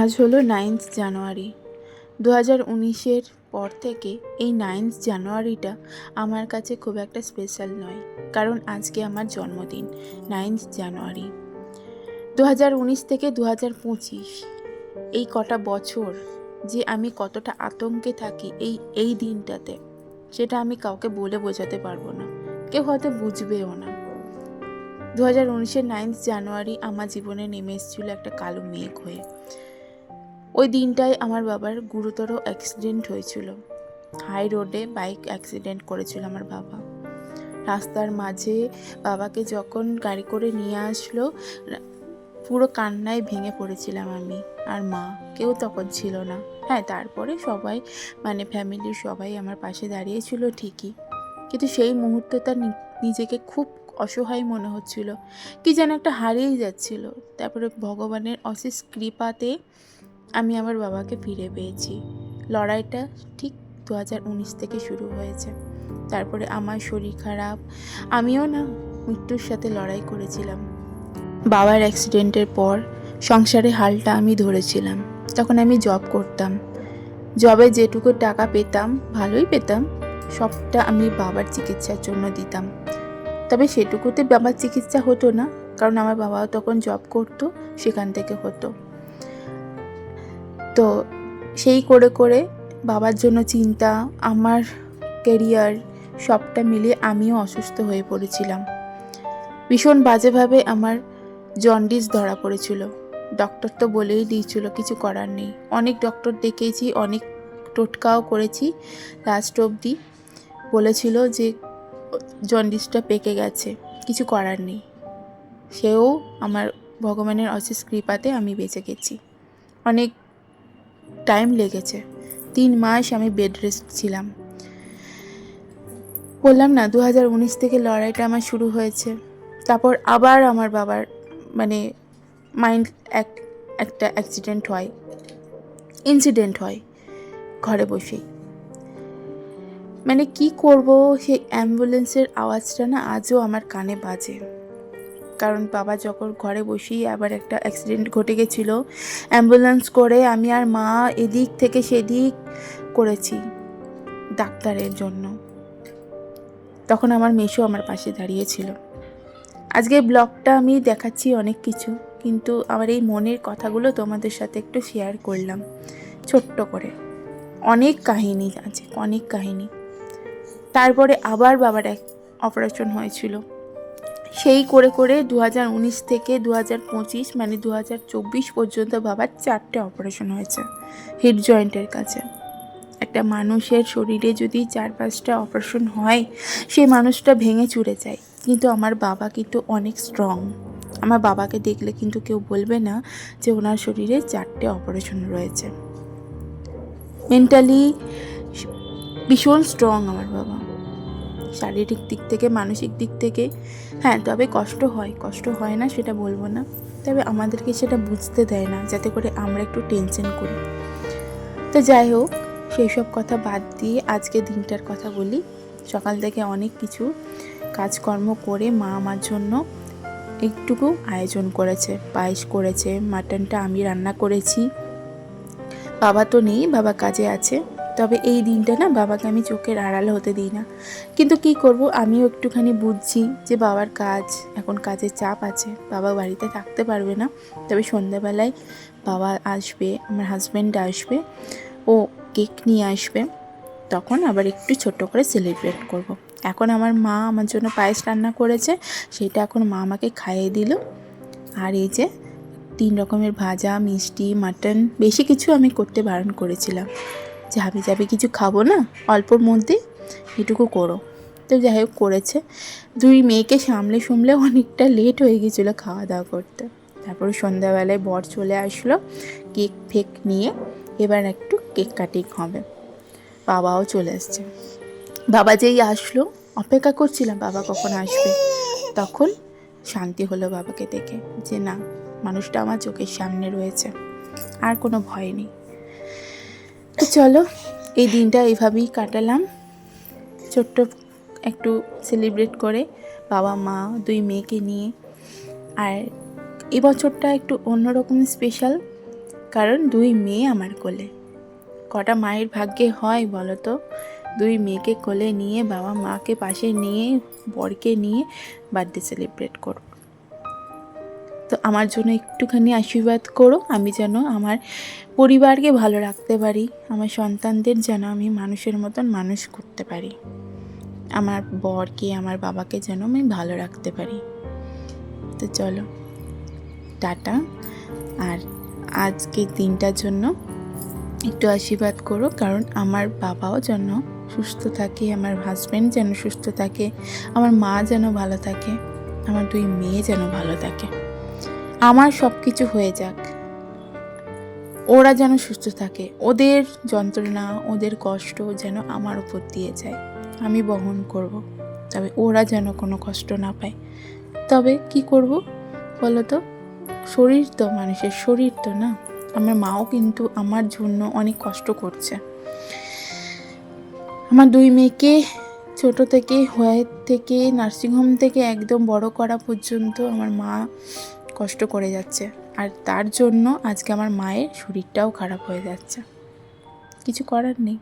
আজ হলো নাইন্থ জানুয়ারি দু হাজার উনিশের পর থেকে এই নাইন্থ জানুয়ারিটা আমার কাছে খুব একটা স্পেশাল নয়, কারণ আজকে আমার জন্মদিন নাইন্থ জানুয়ারি দু হাজার উনিশ থেকে দু হাজার পঁচিশ, এই কটা বছর যে আমি কতটা আতঙ্কে থাকি এই এই দিনটাতে, সেটা আমি কাউকে বলে বোঝাতে পারব না, কেউ হয়তো বুঝবেও না। দু হাজার উনিশের নাইন্থ জানুয়ারি আমার জীবনে নেমে এসেছিল একটা কালো মেঘ হয়ে। ওই দিনটায় আমার বাবার গুরুতর অ্যাক্সিডেন্ট হয়েছিল। হাই রোডে বাইক অ্যাক্সিডেন্ট করেছিল আমার বাবা। রাস্তার মাঝে বাবাকে যখন গাড়ি করে নিয়ে আসলো, পুরো কান্নায় ভেঙে পড়েছিলাম আমি। আর মা কেউ তখন ছিল না। হ্যাঁ তারপরে সবাই মানে ফ্যামিলির সবাই আমার পাশে দাঁড়িয়েছিল ঠিকই। কিন্তু সেই মুহূর্তটা নি- নিজেকে খুব অসহায় মনে হচ্ছিল। কি যেন একটা হারিয়ে যাচ্ছিল। তারপরে ভগবানের অশেষ কৃপাতে আমি আমার বাবাকে ফিরে পেয়েছি। লড়াইটা ঠিক দু হাজার উনিশ থেকে শুরু হয়েছে। তারপরে আমার শরীর খারাপ। আমিও না, মৃত্যুর সাথে লড়াই করেছিলাম। বাবার অ্যাক্সিডেন্টের পর সংসারে হালটা আমি ধরেছিলাম। তখন আমি জব করতাম। জবে যেটুকু টাকা পেতাম, ভালোই পেতাম। সবটা আমি বাবার চিকিৎসার জন্য দিতাম। তবে সেটুকুতে বাবার চিকিৎসা হতো না, কারণ আমার বাবাও তখন জব করতো, সেখান থেকে হতো। তো সেই করে করে বাবার জন্য চিন্তা, আমার কেরিয়ার সবটা মিলিয়ে আমিও অসুস্থ হয়ে পড়েছিলাম। ভীষণ বাজেভাবে আমার জন্ডিস ধরা পড়েছিল। ডক্টর তো বলেই দিয়েছিল, কিছু করার নেই। অনেক ডক্টর দেখিয়েছি অনেক টোটকাও করেছি। লাস্ট অবধি বলেছিল যে জন্ডিসটা পেকে গেছে, কিছু করার নেই। সেও আমার ভগবানের অশেষ কৃপাতে আমি বেঁচে গেছি। অনেক টাইম লেগেছে। তিন মাস আমি বেড রেস্ট ছিলাম। বললাম, না দু হাজার উনিশ থেকে লড়াইটা আমার শুরু হয়েছে। তারপর আবার আমার বাবার মানে মাইন্ড এক, একটা অ্যাক্সিডেন্ট হয়। ইনসিডেন্ট হয় ঘরে বসেই। মানে কি করব? সেই অ্যাম্বুলেন্সের আওয়াজটা না আজও আমার কানে বাজে। কারণ বাবা যখন ঘরে বসেই আবার একটা অ্যাক্সিডেন্ট ঘটে গেছিল অ্যাম্বুলেন্স করে আমি আর মা এদিক থেকে সেদিক করেছি ডাক্তারের জন্য। তখন আমার মেশো আমার পাশে দাঁড়িয়েছিল আজকে ব্লগটা আমি দেখাচ্ছি অনেক কিছু, কিন্তু আমার এই মনের কথাগুলো তোমাদের সাথে একটু শেয়ার করলাম, ছোট্ট করে। অনেক কাহিনী আছে, অনেক কাহিনী। তারপরে আবার বাবার এক অপারেশন হয়েছিল। সেই করে করে দু থেকে দু মানে দু পর্যন্ত বাবার চারটে অপারেশন হয়েছে হিপ জয়েন্টের কাছে। একটা মানুষের শরীরে যদি চার পাঁচটা অপারেশন হয়, সেই মানুষটা ভেঙে চুরে যায়। কিন্তু আমার বাবা কিন্তু অনেক স্ট্রং আমার বাবাকে দেখলে কিন্তু কেউ বলবে না যে ওনার শরীরে চারটে অপারেশন রয়েছে। মেন্টালি ভীষণ স্ট্রং আমার বাবা। শারীরিক দিক থেকে, মানসিক দিক থেকে। হ্যাঁ তবে কষ্ট হয়। কষ্ট হয় না, সেটা বলব না। তবে আমাদেরকে সেটা বুঝতে দেয় না, যাতে করে আমরা একটু টেনশন করি। তো যাই হোক, সেই সব কথা বাদ দিয়ে আজকে দিনটার কথা বলি। সকাল থেকে অনেক কিছু কাজকর্ম করে মা আমার জন্য একটুকু আয়োজন করেছে। পায়েস করেছে, মাটনটা আমি রান্না করেছি। বাবা তো নেই, বাবা কাজে আছে। তবে এই দিনটা না বাবাকে আমি চোখের আড়াল হতে দিই না। কিন্তু কি করব? আমিও একটুখানি বুঝছি যে বাবার কাজ, এখন কাজের চাপ আছে। বাবা বাড়িতে থাকতে পারবে না। তবে সন্ধ্যাবেলায় বাবা আসবে, আমার হাজব্যান্ড আসবে, ও কেক নিয়ে আসবে। তখন আবার একটু ছোট্ট করে সেলিব্রেট করব। এখন আমার মা আমার জন্য পায়েস রান্না করেছে, সেটা এখন মা আমাকে খাইয়ে দিল। আর এই যে তিন রকমের ভাজা, মিষ্টি, মাটন, বেশি কিছু আমি করতে বারণ করেছিলাম। যে যাবি কিছু খাব না, অল্পর মধ্যে এটুকু করো। তো যাই হোক, করেছে। দুই মেয়েকে সামলে সামলে অনেকটা লেট হয়ে গেছিল খাওয়া দাওয়া করতে। তারপর সন্ধ্যাবেলায় বর চলে আসলো কেক ফেক নিয়ে। এবার একটু কেক কাটিং হবে। বাবাও চলে এসছে বাবা যেই আসলো, অপেক্ষা করছিলাম বাবা কখন আসবে। তখন শান্তি হলো বাবাকে দেখে যে না, মানুষটা আমার চোখের সামনে রয়েছে। আর কোনো ভয় নেই। তো চলো, এই দিনটা এইভাবেই কাটালাম। ছোট্ট একটু সেলিব্রেট করে বাবা, মা দুই মেয়েকে নিয়ে। আর এবছরটা একটু অন্যরকম স্পেশাল কারণ দুই মেয়ে আমার কোলে। কটা মায়ের ভাগ্যে হয় বলো তো? দুই মেয়েকে কোলে নিয়ে বাবা, মাকে পাশে নিয়ে, বরকে নিয়ে বার্থডে সেলিব্রেট করো তো আমার জন্য একটুখানি আশীর্বাদ করো, আমি যেন আমার পরিবারকে ভালো রাখতে পারি, আমার সন্তানদের যেন আমি মানুষের মতন মানুষ করতে পারি, আমার বরকে, আমার বাবাকে যেন আমি ভালো রাখতে পারি। তো চলো, টাটা। আর আজকের দিনটার জন্য একটু আশীর্বাদ করো, কারণ আমার বাবাও যেন সুস্থ থাকে, আমার হাজব্যান্ড যেন সুস্থ থাকে, আমার মা যেন ভালো থাকে, আমার দুই মেয়ে যেন ভালো থাকে। আমার সব কিছু হয়ে যাক। ওরা যেন সুস্থ থাকে। ওদের যন্ত্রণা, ওদের কষ্ট যেন আমার উপর দিয়ে যায়। আমি বহন করব। তবে ওরা যেন কোনো কষ্ট না পায়। তবে কি করব বলো তো শরীর তো মানুষের শরীর তো না? আমার মাও কিন্তু আমার জন্য অনেক কষ্ট করছে। আমার দুই মেয়েকে ছোট থেকে, হয়ে থেকে নার্সিংহোম থেকে একদম বড় করা পর্যন্ত আমার মা কষ্ট করে যাচ্ছে। আর তার জন্য আজকে আমার মায়ের শরীরটাও খারাপ হয়ে যাচ্ছে। কিছু করার নেই।